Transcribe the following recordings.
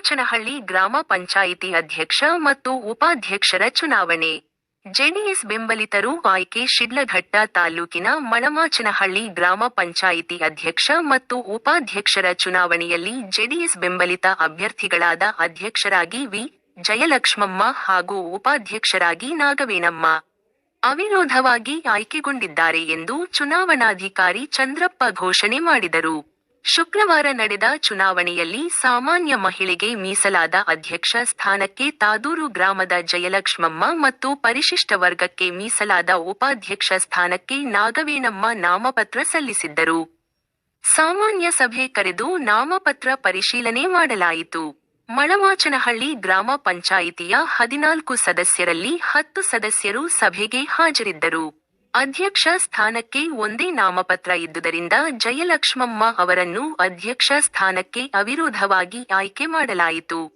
ಮಣಮಾಚನಹಳ್ಳಿ ಗ್ರಾಮ ಪಂಚಾಯಿತಿ ಅಧ್ಯಕ್ಷ ಮತ್ತು ಉಪಾಧ್ಯಕ್ಷರ ಚುನಾವಣೆ. ಜೆಡಿಎಸ್ ಬೆಂಬಲಿತರು ಆಯ್ಕೆ ಶಿಡ್ಲಘಟ್ಟ ತಾಲೂಕಿನ ಮಣಮಾಚನಹಳ್ಳಿ ಗ್ರಾಮ ಪಂಚಾಯಿತಿ ಅಧ್ಯಕ್ಷ ಮತ್ತು ಉಪಾಧ್ಯಕ್ಷರ ಚುನಾವಣೆಯಲ್ಲಿ ಜೆಡಿಎಸ್ ಬೆಂಬಲಿತ ಅಭ್ಯರ್ಥಿಗಳಾದ ಅಧ್ಯಕ್ಷರಾಗಿ ವಿ. ಜಯಲಕ್ಷ್ಮಮ್ಮ ಹಾಗೂ ಉಪಾಧ್ಯಕ್ಷರಾಗಿ ನಾಗವೇನಮ್ಮ. ಅವಿರೋಧವಾಗಿ ಆಯ್ಕೆಗೊಂಡಿದ್ದಾರೆ ಎಂದು ಚುನಾವಣಾಧಿಕಾರಿ ಚಂದ್ರಪ್ಪ ಘೋಷಣೆ ಮಾಡಿದರು. ಶುಕ್ರವಾರ ನಡೆದ ಚುನಾವಣೆಯಲ್ಲಿ ಸಾಮಾನ್ಯ ಮಹಿಳೆಗೆ ಮೀಸಲಾದ ಅಧ್ಯಕ್ಷ ಸ್ಥಾನಕ್ಕೆ ತಾದೂರು ಗ್ರಾಮದ ಜಯಲಕ್ಷ್ಮಮ್ಮ ಮತ್ತು ಪರಿಶಿಷ್ಟ ವರ್ಗಕ್ಕೆ ಮೀಸಲಾದ ಉಪಾಧ್ಯಕ್ಷ ಸ್ಥಾನಕ್ಕೆ ನಾಗವೇಣಮ್ಮ ನಾಮಪತ್ರ ಸಲ್ಲಿಸಿದ್ದರು. ಸಾಮಾನ್ಯ ಸಭೆ ಕರೆದು ನಾಮಪತ್ರ ಪರಿಶೀಲನೆ ಮಾಡಲಾಯಿತು. ಮಳವಾಚನಹಳ್ಳಿ ಗ್ರಾಮ ಪಂಚಾಯಿತಿಯ ಹದಿನಾಲ್ಕು ಸದಸ್ಯರಲ್ಲಿ ಹತ್ತು ಸದಸ್ಯರು ಸಭೆಗೆ ಹಾಜರಿದ್ದರು. ಅಧ್ಯಕ್ಷ ಸ್ಥಾನಕ್ಕೆ ಒಂದೇ ನಾಮಪತ್ರ ಇದ್ದುದರಿಂದ ಜಯಲಕ್ಷ್ಮಮ್ಮ ಅವರನ್ನು ಅಧ್ಯಕ್ಷ ಸ್ಥಾನಕ್ಕೆ ಅವಿರೋಧವಾಗಿ ಆಯ್ಕೆ ಮಾಡಲಾಯಿತು.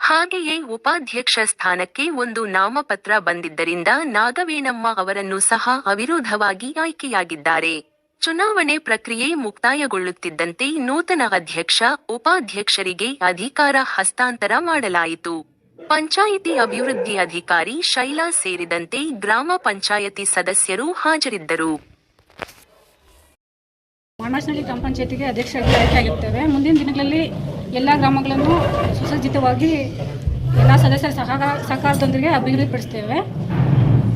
ಹಾಗೆಯೇ ಉಪಾಧ್ಯಕ್ಷ ಸ್ಥಾನಕ್ಕೆ ಒಂದು ನಾಮಪತ್ರ ಬಂದಿದ್ದರಿಂದ ನಾಗವೇಣಮ್ಮ ಅವರನ್ನು ಸಹ ಅವಿರೋಧವಾಗಿ ಆಯ್ಕೆಯಾಗಿದ್ದಾರೆ. ಚುನಾವಣೆ ಪ್ರಕ್ರಿಯೆ ಮುಕ್ತಾಯಗೊಳ್ಳುತ್ತಿದ್ದಂತೆ ನೂತನ ಅಧ್ಯಕ್ಷ, ಉಪಾಧ್ಯಕ್ಷರಿಗೆ ಅಧಿಕಾರ ಹಸ್ತಾಂತರ ಮಾಡಲಾಯಿತು. ಪಂಚಾಯಿತಿ ಅಭಿವೃದ್ಧಿ ಅಧಿಕಾರಿ ಶೈಲಾ ಸೇರಿದಂತೆ ಗ್ರಾಮ ಪಂಚಾಯಿತಿ ಸದಸ್ಯರು ಹಾಜರಿದ್ದರು. ಮಾಣಾಸ್ನಳ್ಳಿ ಗ್ರಾಮ ಪಂಚಾಯತಿಗೆ ಅಧ್ಯಕ್ಷರಾಗಿ ಆಯ್ಕೆಯಾಗಿರ್ತೇವೆ ಮುಂದಿನ ದಿನಗಳಲ್ಲಿ ಎಲ್ಲ ಗ್ರಾಮಗಳನ್ನು ಸುಸಜ್ಜಿತವಾಗಿ ಎಲ್ಲ ಸದಸ್ಯರ ಸಹಕಾರ ಸಹಕಾರದೊಂದಿಗೆ ಅಭಿವೃದ್ಧಿಪಡಿಸ್ತೇವೆ.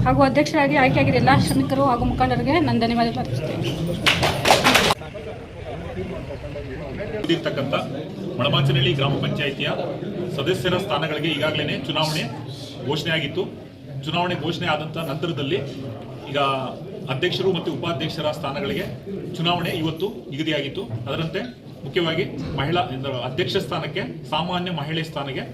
ಹಾಗೂ ಅಧ್ಯಕ್ಷರಾಗಿ ಆಯ್ಕೆಯಾಗಿದ್ದ ಎಲ್ಲ ಶ್ರಮಿಕರು ಹಾಗೂ ಮುಖಂಡರಿಗೆ ನನ್ನ ಧನ್ಯವಾದ ಅರ್ಪಿಸುತ್ತೇನೆ ಮಣಮಾಚನಹಳ್ಳಿ ಗ್ರಾಮ ಪಂಚಾಯಿತಿಯ ಸದಸ್ಯರ ಸ್ಥಾನಗಳಿಗೆ ಈಗಾಗಲೇ ಚುನಾವಣೆ ಘೋಷಣೆ ಆಗಿತ್ತು. ಚುನಾವಣೆ ಘೋಷಣೆ ಆದಂಥ ನಂತರದಲ್ಲಿ ಈಗ ಅಧ್ಯಕ್ಷರು ಮತ್ತು ಉಪಾಧ್ಯಕ್ಷರ ಸ್ಥಾನಗಳಿಗೆ ಚುನಾವಣೆ ಇವತ್ತು ನಿಗದಿಯಾಗಿತ್ತು. ಅದರಂತೆ ಮುಖ್ಯವಾಗಿ ಮಹಿಳಾ ಅಧ್ಯಕ್ಷ ಸ್ಥಾನಕ್ಕೆ ಸಾಮಾನ್ಯ ಮಹಿಳೆ ಸ್ಥಾನಕ್ಕೆ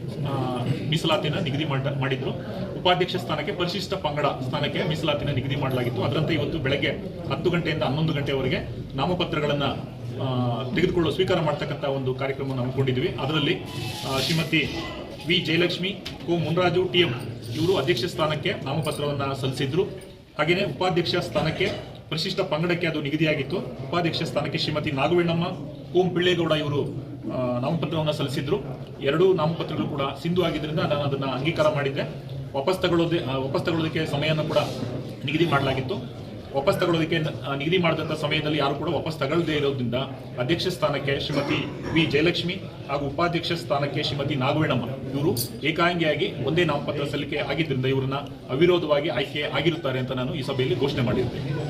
ಮೀಸಲಾತಿನ ನಿಗದಿ ಮಾಡ, ಮಾಡಿದ್ರು. ಉಪಾಧ್ಯಕ್ಷ ಸ್ಥಾನಕ್ಕೆ ಪರಿಶಿಷ್ಟ ಪಂಗಡ ಸ್ಥಾನಕ್ಕೆ ಮೀಸಲಾತಿನ ನಿಗದಿ ಮಾಡಲಾಗಿತ್ತು. ಅದರಂತೆ ಇವತ್ತು ಬೆಳಗ್ಗೆ ಹತ್ತು ಗಂಟೆಯಿಂದ ಹನ್ನೊಂದು ಗಂಟೆವರೆಗೆ ನಾಮಪತ್ರಗಳನ್ನು ತೆಗೆದುಕೊಳ್ಳುವ, ಸ್ವೀಕಾರ ಮಾಡ್ತಕ್ಕಂಥ ಒಂದು ಕಾರ್ಯಕ್ರಮವನ್ನು ಹಮ್ಮಿಕೊಂಡಿದ್ವಿ ಅದರಲ್ಲಿ ಶ್ರೀಮತಿ ವಿ ಜಯಲಕ್ಷ್ಮಿ, ಕು ಮುನ್ರಾಜು, ಟಿ ಎಂ ಇವರು ಅಧ್ಯಕ್ಷ ಸ್ಥಾನಕ್ಕೆ ನಾಮಪತ್ರವನ್ನು ಸಲ್ಲಿಸಿದ್ರು. ಹಾಗೆಯೇ ಉಪಾಧ್ಯಕ್ಷ ಸ್ಥಾನಕ್ಕೆ ಪರಿಶಿಷ್ಟ ಪಂಗಡಕ್ಕೆ ಅದು ನಿಗದಿಯಾಗಿತ್ತು. ಉಪಾಧ್ಯಕ್ಷ ಸ್ಥಾನಕ್ಕೆ ಶ್ರೀಮತಿ ನಾಗವೇಣಮ್ಮ ಓಂ ಪಿಳ್ಳೇಗೌಡ ಇವರು ನಾಮಪತ್ರವನ್ನು ಸಲ್ಲಿಸಿದ್ರು. ಎರಡೂ ನಾಮಪತ್ರಗಳು ಕೂಡ ಸಿಂಧು ಆಗಿದ್ದರಿಂದ ನಾನು ಅದನ್ನು ಅಂಗೀಕಾರ ಮಾಡಿದ್ದೆ. ವಾಪಸ್ ತಗೊಳ್ಳೋದೇ ವಾಪಸ್ ತಗೊಳ್ಳೋದಕ್ಕೆ ಸಮಯವನ್ನು ಕೂಡ ನಿಗದಿ ಮಾಡಲಾಗಿತ್ತು. ವಾಪಸ್ ತಗೊಳ್ಳೋದಕ್ಕೆ ನಿಗದಿ ಮಾಡಿದಂಥ ಸಮಯದಲ್ಲಿ ಯಾರು ಕೂಡ ವಾಪಸ್ ತಗೊಳ್ಳದೇ ಇರೋದ್ರಿಂದ ಅಧ್ಯಕ್ಷ ಸ್ಥಾನಕ್ಕೆ ಶ್ರೀಮತಿ ವಿ. ಜಯಲಕ್ಷ್ಮಿ ಹಾಗೂ ಉಪಾಧ್ಯಕ್ಷ ಸ್ಥಾನಕ್ಕೆ ಶ್ರೀಮತಿ ನಾಗವೇಣಮ್ಮ ಇವರು ಏಕಾಂಗಿಯಾಗಿ ಒಂದೇ ನಾಮಪತ್ರ ಸಲ್ಲಿಕೆ ಆಗಿದ್ದರಿಂದ ಇವರನ್ನ ಅವಿರೋಧವಾಗಿ ಆಯ್ಕೆ ಆಗಿರುತ್ತಾರೆ ಅಂತ ನಾನು ಈ ಸಭೆಯಲ್ಲಿ ಘೋಷಣೆ ಮಾಡಿರುತ್ತೇನೆ.